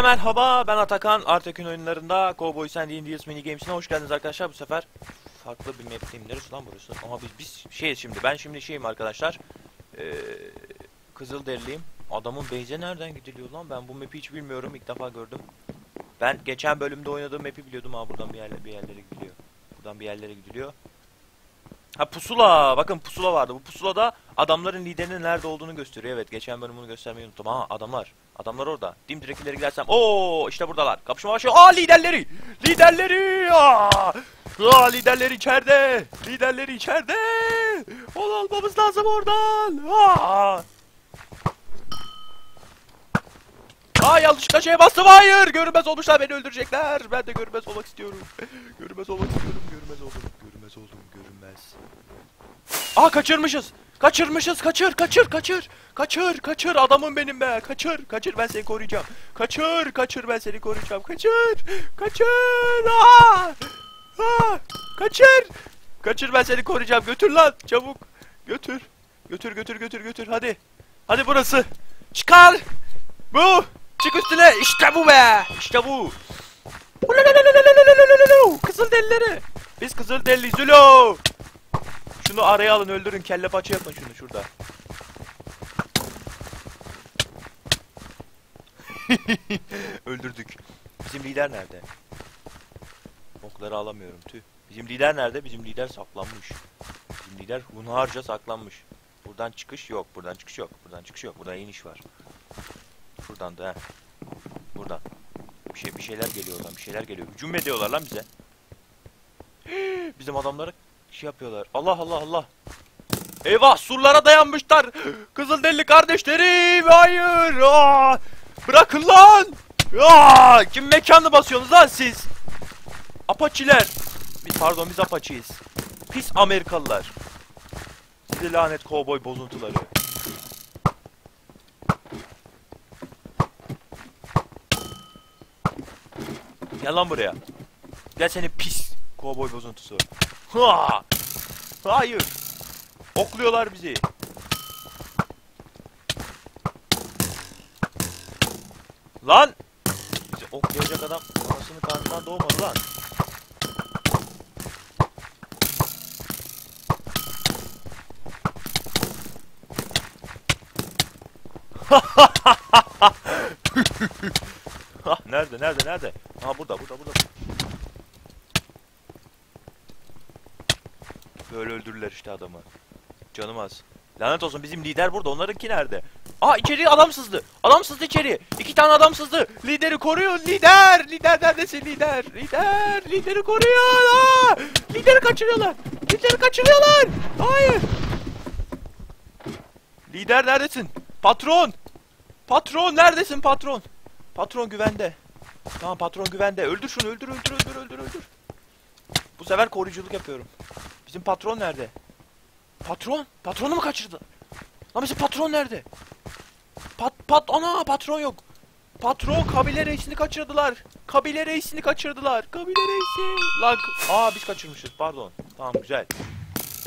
Herkese merhaba ben Atakan. Artekün oyunlarında Cowboys and Indians mini games'ine hoş geldiniz arkadaşlar. Bu sefer farklı bir map'teyim neresi lan burası? Ama biz biz şeyiz şimdi ben şimdi şeyim arkadaşlar. Ee, Kızılderiliyim. Adamın base'e nereden gidiliyor lan? Ben bu map'i hiç bilmiyorum ilk defa gördüm. Ben geçen bölümde oynadığım map'i biliyordum. Ha buradan bir yerlere, bir yerlere gidiliyor. Buradan bir yerlere gidiliyor. Ha pusula. Bakın pusula vardı. Bu pusulada adamların liderinin nerede olduğunu gösteriyor. Evet geçen bölüm bunu göstermeyi unuttum. Ha adamlar Adamlar orada. Dimdirek ileri gidersem. Oo işte buradalar. Kapışma başlıyor. Aa liderleri. Liderleri. Aa, Aa liderleri içeride. Liderleri içeride. Onu almamız lazım oradan. Aa. Aa yanlışlıkla şeye bastım. Hayır. Görünmez olmuşlar. Beni öldürecekler. Ben de görünmez olmak istiyorum. görünmez olmak istiyorum. Görünmez oldum. Görünmez oldum. Görünmez. Aa kaçırmışız. Kaçırmışız. Kaçır, kaçır, kaçır. Kaçır, kaçır. Adamım benim be. Kaçır, kaçır. Ben seni koruyacağım. Kaçır, kaçır. Ben seni koruyacağım. Kaçır. Kaçır. Aa! Aa! Kaçır. Kaçır ben seni koruyacağım. Götür lan. Çabuk. Götür. Götür, götür, götür, götür. Hadi. Hadi burası. Çıkar. Bu. Çık üstüne. İşte bu be. İşte bu. Kızıl delileri. Biz kızıl deli Zulu. Şunu araya alın öldürün kelle paça yapın şunu şurada. Öldürdük. Bizim lider nerede? Okları alamıyorum tüh. Bizim lider nerede? Bizim lider saklanmış. Bizim lider hunharca saklanmış. Buradan çıkış yok. Buradan çıkış yok. Buradan çıkış yok. Buradan iniş var. Buradan da he. Buradan. Bir şey bir şeyler geliyor oradan. Bir şeyler geliyor. Hücum ediyorlar lan bize. Bizim adamları şey yapıyorlar. Allah Allah Allah. Eyvah surlara dayanmışlar. Kızılderili kardeşlerim. Hayır. Aa! Bırakın lan. Aa! Kim mekanı basıyorsunuz lan siz? Apaçiler. Biz, pardon biz apaçiyiz. Pis Amerikalılar. Size lanet kovboy bozuntuları. Gel lan buraya. Gel seni pis kovboy bozuntusu. Ha! Hayır. Okluyorlar bizi. Lan! Bizi oklayacak adam anasının karnından doğmadı lan. Nerede nerede nerede? Ha burada burada burada. Böyle öldürürler işte adamı. Canım az. Lanet olsun bizim lider burada. Onlarınki nerede? Aa içeri adam sızdı. Adam sızdı içeri. İki tane adam sızdı. Lideri koruyun. Lider. Lider neredesin lider? Lider. Lideri koruyun. Aa! Lideri kaçırıyorlar. Lideri kaçırıyorlar. Hayır. Lider neredesin? Patron. Patron neredesin patron? Patron güvende. Tamam patron güvende. Öldür şunu öldür öldür öldür öldür öldür. Bu sefer koruyuculuk yapıyorum. Bizim patron nerede? Patron? Patronu mu kaçırdı? Lan bizim patron nerede? Pat pat ana patron yok. Patron kabile reisini kaçırdılar. Kabile reisini kaçırdılar. Kabile reisi. Lan aa biz kaçırmışız pardon. Tamam güzel.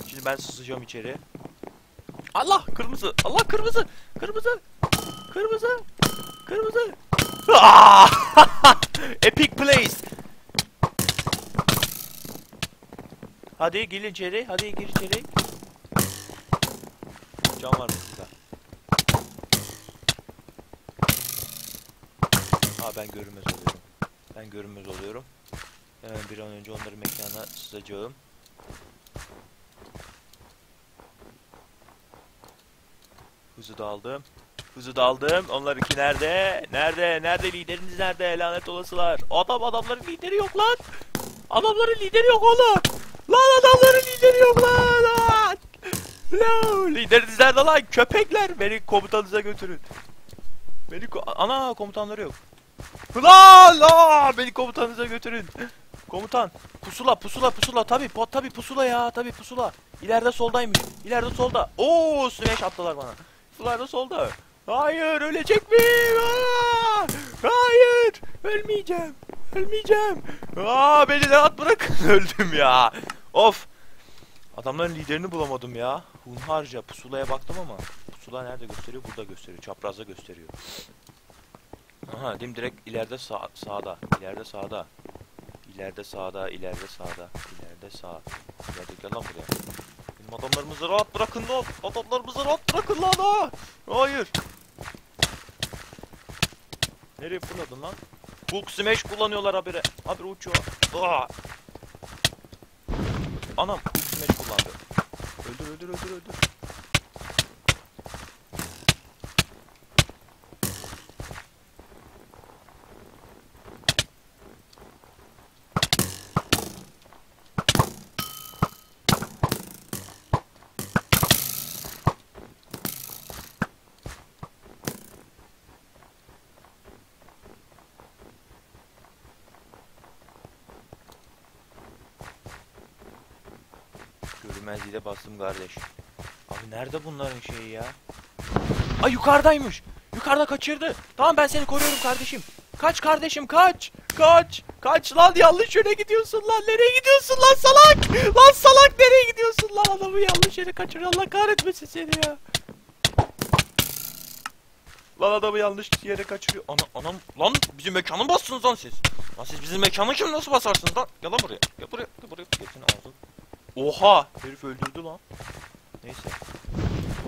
Şimdi ben sızacağım içeri. Allah kırmızı. Allah kırmızı. Kırmızı. Kırmızı. Kırmızı. Epic place. Hadi gir içeri. Hadi gir içeri. Cam var burada. Aa ben görünmez oluyorum. Ben görünmez oluyorum. Hemen bir an önce onların mekana sızacağım. Hızı da aldım. Hızı da aldım. Onlarınki nerede? Nerede? Nerede lideriniz nerede? Lanet olasılar. Adam adamların lideri yok lan. Adamların lideri yok oğlum. Lan adamların lideri yok lan. lan. No, lideriniz nerede lan? Köpekler. Beni komutanınıza götürün. Beni ko ana komutanları yok. Lan lan beni komutanınıza götürün. Komutan pusula pusula pusula tabi pot tabi pusula ya tabi pusula. İleride soldaymış. İleride solda. Oo smash attılar bana. Sularda solda. Hayır ölecek miyim? Aa! Hayır ölmeyeceğim. Ölmeyeceğim. Aa beni de at bırakın. Öldüm ya. Of. Adamların liderini bulamadım ya. Hunharca pusulaya baktım ama pusula nerede gösteriyor? Burada gösteriyor. Çaprazda gösteriyor. Aha dim direkt ileride sağ, sağda. İleride sağda. İleride sağda, ileride sağda. İleride sağ. İleride gel lan buraya. Benim adamlarımızı rahat bırakın lan. Adamlarımızı rahat bırakın lan ha. Hayır. Nereye fırladın lan? Hulk Smash kullanıyorlar habire. Habire uçuyor. Aa. Anam Smash kullandı. Öldür öldür öldür öldür. Görünmezliğe bastım kardeş. Abi nerede bunların şeyi ya? Ay yukarıdaymış. Yukarıda kaçırdı. Tamam ben seni koruyorum kardeşim. Kaç kardeşim kaç. Kaç. Kaç lan yanlış yöne gidiyorsun lan. Nereye gidiyorsun lan salak. Lan salak nereye gidiyorsun lan. Adamı yanlış yere kaçırıyor. Allah kahretmesin seni ya. Lan adamı yanlış yere kaçırıyor. Ana anam lan bizim mekanı bastınız lan siz? Lan siz bizim mekanı kim nasıl basarsınız lan? Gel lan buraya. Gel buraya. Gel buraya. Gel seni aldım. Oha! Herif öldürdü lan. Neyse.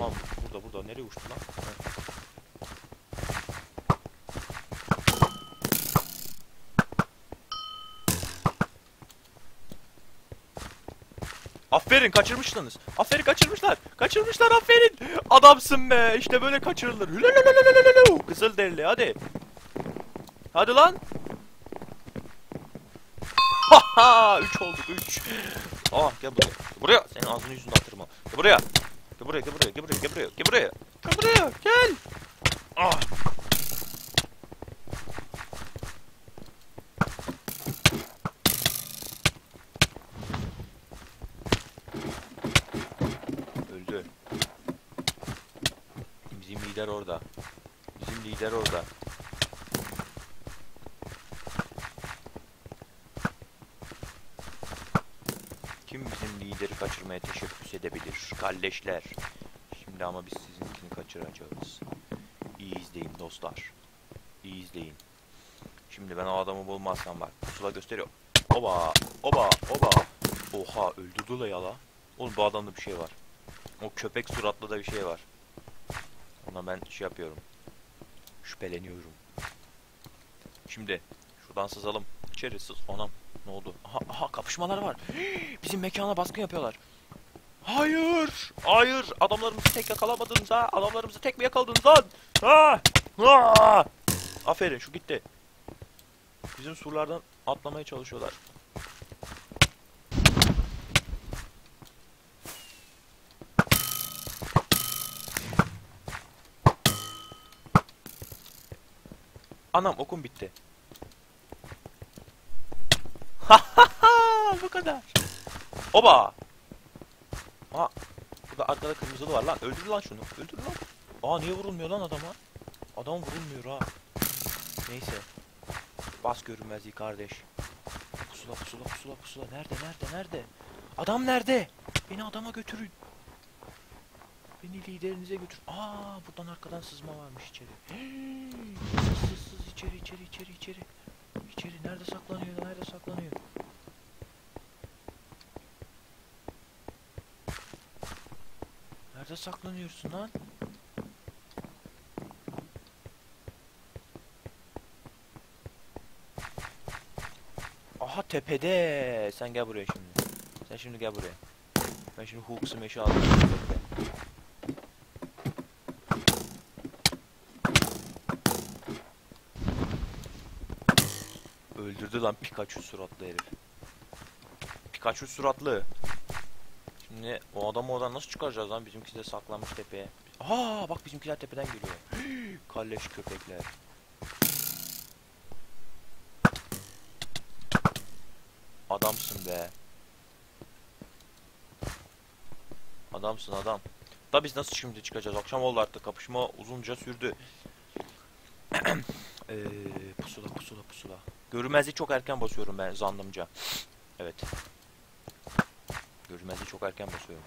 Lan burada burada nereye uçtu lan? Ha. Aferin kaçırmışsınız. Aferin kaçırmışlar. Kaçırmışlar aferin. Adamsın be. İşte böyle kaçırılır. Kızıl derili hadi. Hadi lan. Haha 3 olduk 3. Aa gel buraya. Buraya. Senin ağzını yüzünü atırma. Gel buraya. Gel buraya gel buraya gel buraya gel buraya gel buraya. Gel buraya gel. Ah. Öldü. Bizim lider orada. Bizim lider orada. Kim kaçırmaya teşebbüs edebilir? Kalleşler. Şimdi ama biz sizinkini kaçıracağız. İyi izleyin dostlar. İyi izleyin. Şimdi ben o adamı bulmazsam bak. Pusula gösteriyor. Oba, oba, oba. Oha öldürdü la yala. Oğlum bu adamda bir şey var. O köpek suratlı da bir şey var. Ona ben şey yapıyorum. Şüpheleniyorum. Şimdi şuradan sızalım. İçeri sız. Anam ne oldu? Aha, aha kapışmalar var. Bizim mekana baskın yapıyorlar. Hayır! Hayır! Adamlarımızı tek yakalamadınız ha! Adamlarımızı tek mi yakaladınız lan? Ha! Ha! Aferin şu gitti. Bizim surlardan atlamaya çalışıyorlar. Anam okum bitti. Bu kadar. Oba! Aa, burada arkada kırmızılı var lan. Öldür lan şunu. Öldür lan. Aa niye vurulmuyor lan adama? Adam vurulmuyor ha. Neyse. Bas görünmezliği kardeş. Pusula pusula pusula pusula. Nerede nerede nerede? Adam nerede? Beni adama götürün. Beni liderinize götür. Aa buradan arkadan sızma varmış içeri. Sız sız sız içeri içeri içeri içeri. İçeri nerede saklanıyor nerede saklanıyor? Nerede saklanıyorsun lan? Aha tepede. Sen gel buraya şimdi. Sen şimdi gel buraya. Ben şimdi Hulk Smash'ı aldım. Öldürdü lan Pikachu suratlı herif. Pikachu suratlı. Şimdi o adamı oradan nasıl çıkaracağız lan? Bizimkisi de saklanmış tepeye. Aa bak bizimkiler tepeden geliyor. Kalleş köpekler. Adamsın be. Adamsın adam. Da biz nasıl şimdi çıkacağız? Akşam oldu artık kapışma uzunca sürdü. Eee pusula pusula pusula. Görünmezliği çok erken basıyorum ben zannımca. Evet. Görünmezliği çok erken basıyorum.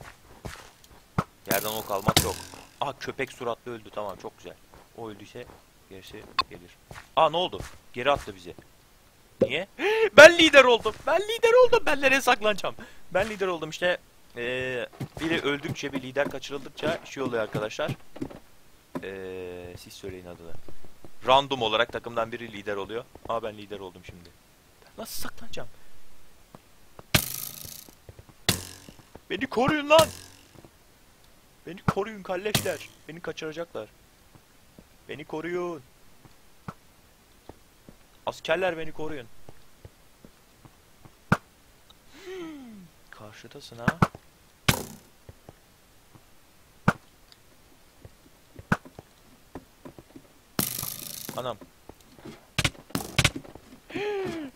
Yerden ok almak yok. Aha köpek suratlı öldü tamam çok güzel. O öldüyse Gerisi gelir. Aa ne oldu? Geri attı bizi. Niye? ben lider oldum. Ben lider oldum. Ben nereye saklanacağım? Ben lider oldum işte. Ee, biri öldükçe bir lider kaçırıldıkça şey oluyor arkadaşlar. Ee, siz söyleyin adını. Random olarak takımdan biri lider oluyor. Aa ben lider oldum şimdi. Nasıl saklanacağım? Beni koruyun lan. Beni koruyun kalleşler. Beni kaçıracaklar. Beni koruyun. Askerler beni koruyun. Hmm, Karşıdasın ha. Anam.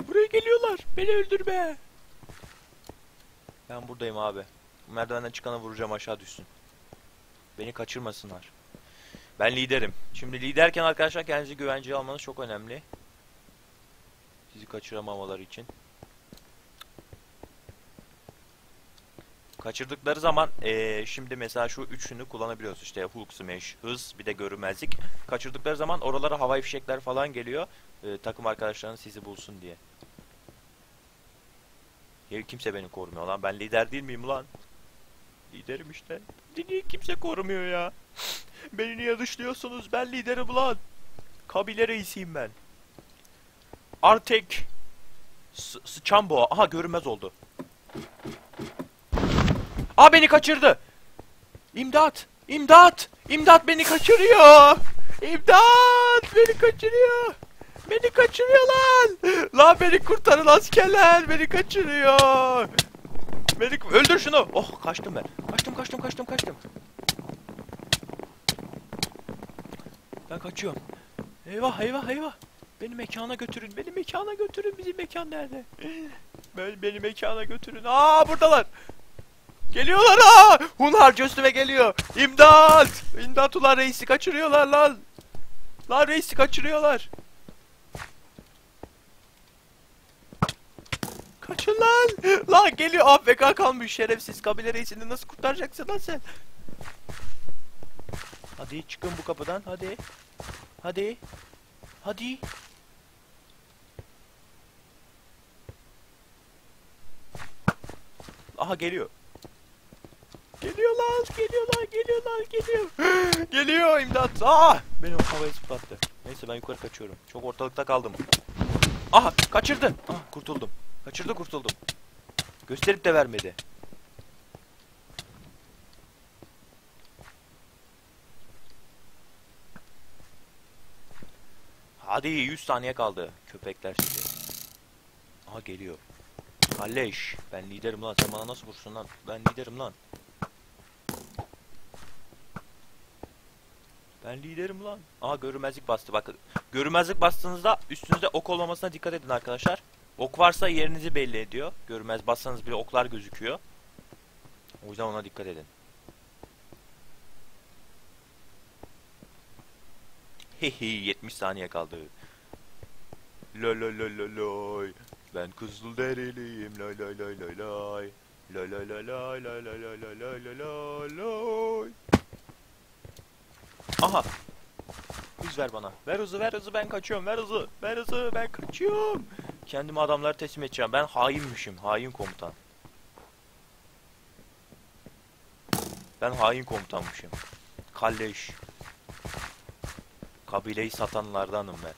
Buraya geliyorlar. Beni öldürme. Ben buradayım abi. Merdivenden çıkana vuracağım aşağı düşsün. Beni kaçırmasınlar. Ben liderim. Şimdi liderken arkadaşlar kendinizi güvenceye almanız çok önemli. Sizi kaçıramamaları için. Kaçırdıkları zaman eee, şimdi mesela şu üçünü kullanabiliyoruz işte Hulk Smash, hız bir de görünmezlik. Kaçırdıkları zaman oralara havai fişekler falan geliyor. Eee, takım arkadaşlarınız sizi bulsun diye. Ya kimse beni korumuyor lan. Ben lider değil miyim lan? Liderim işte. Niye kimse korumuyor ya? Beni niye dışlıyorsunuz? Ben liderim lan. Kabile reisiyim ben. Artek. Sıçan boğa. Aha görünmez oldu. Aa beni kaçırdı. İmdat. İmdat. İmdat beni kaçırıyor. İmdat beni kaçırıyor. Beni kaçırıyor lan. Lan beni kurtarın askerler. Beni kaçırıyor. Beni öldür şunu. Oh kaçtım ben. Kaçtım kaçtım kaçtım kaçtım. Ben kaçıyorum. Eyvah eyvah eyvah. Beni mekana götürün. Beni mekana götürün. Bizim mekan nerede? Ben, beni mekana götürün. Aa buradalar. Geliyorlar aa. Hunharca üstüme geliyor. İmdat. İmdat ulan reisi kaçırıyorlar lan. Lan reisi kaçırıyorlar. Kaçın lan. Lan geliyor AFK kalmış şerefsiz kabile reisini nasıl kurtaracaksın lan sen? Hadi çıkın bu kapıdan hadi. Hadi. Hadi. Aha geliyor. Geliyorlar, geliyorlar, geliyorlar, geliyor. geliyor imdat. Aa! Beni havaya zıplattı. Neyse ben yukarı kaçıyorum. Çok ortalıkta kaldım. Aha kaçırdı. Ah kurtuldum. Kaçırdı kurtuldum. Gösterip de vermedi. Hadi 100 saniye kaldı. Köpekler sizi. Aha geliyor. Kalleş. Ben liderim lan. Sen bana nasıl vursun lan? Ben liderim lan. Ben liderim lan. Aha görünmezlik bastı. Bakın. Görünmezlik bastığınızda üstünüzde ok olmamasına dikkat edin arkadaşlar. Ok varsa yerinizi belli ediyor. Görünmez bassanız bile oklar gözüküyor. O yüzden ona dikkat edin. Hehe 70 saniye kaldı. Lo lo lo lo loy. Ben kızıl deriliyim lay lay lay lay lay. Lay lay lay lay lay lay lay lay lay lay lay lay. Aha. Hız ver bana. Ver hızı ver hızı ben kaçıyorum. Ver hızı. Ver hızı ben kaçıyorum. Kendimi adamlara teslim edeceğim. Ben hainmişim. Hain komutan. Ben hain komutanmışım. Kalleş. Kabileyi satanlardanım ben.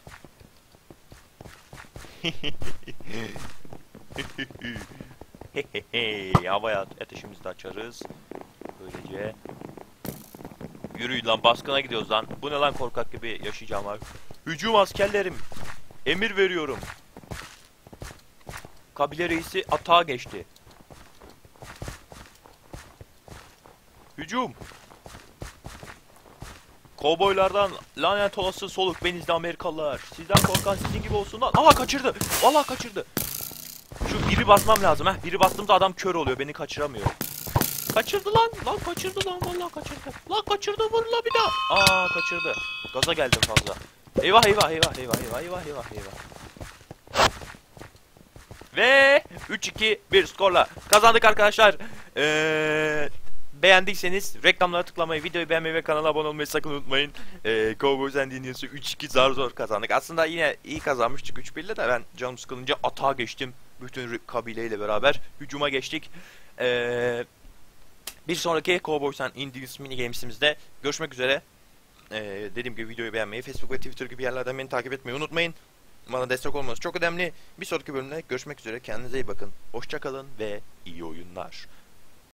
Havaya ateşimizi de açarız. Böylece. Yürüyün lan baskına gidiyoruz lan. Bu ne lan korkak gibi yaşayacağım abi. Hücum askerlerim. Emir veriyorum. Kabile reisi atağa geçti. Hücum. Kovboylardan lanet olası soluk benizli Amerikalılar. Sizden korkan sizin gibi olsun lan. Aha kaçırdı. Vallahi kaçırdı. Şu biri basmam lazım ha. Biri bastığımda adam kör oluyor. Beni kaçıramıyor. Kaçırdı lan. Lan kaçırdı lan. Vallahi kaçırdı. Lan kaçırdı vur la bir daha. Aa kaçırdı. Gaza geldim fazla. Eyvah eyvah eyvah eyvah eyvah eyvah eyvah eyvah. Ve 3-2-1 skorla kazandık arkadaşlar. Ee, beğendiyseniz reklamlara tıklamayı, videoyu beğenmeyi ve kanala abone olmayı sakın unutmayın. Ee, Cowboys and Indians'ı 3-2 zar zor kazandık. Aslında yine iyi kazanmıştık 3-1'le de ben canım sıkılınca atağa geçtim. Bütün kabileyle beraber hücuma geçtik. Ee, bir sonraki Cowboys and Indians mini games'imizde görüşmek üzere. Ee, dediğim gibi videoyu beğenmeyi, Facebook ve Twitter gibi yerlerden beni takip etmeyi unutmayın. Bana destek olmanız çok önemli. Bir sonraki bölümde görüşmek üzere. Kendinize iyi bakın. Hoşçakalın ve iyi oyunlar.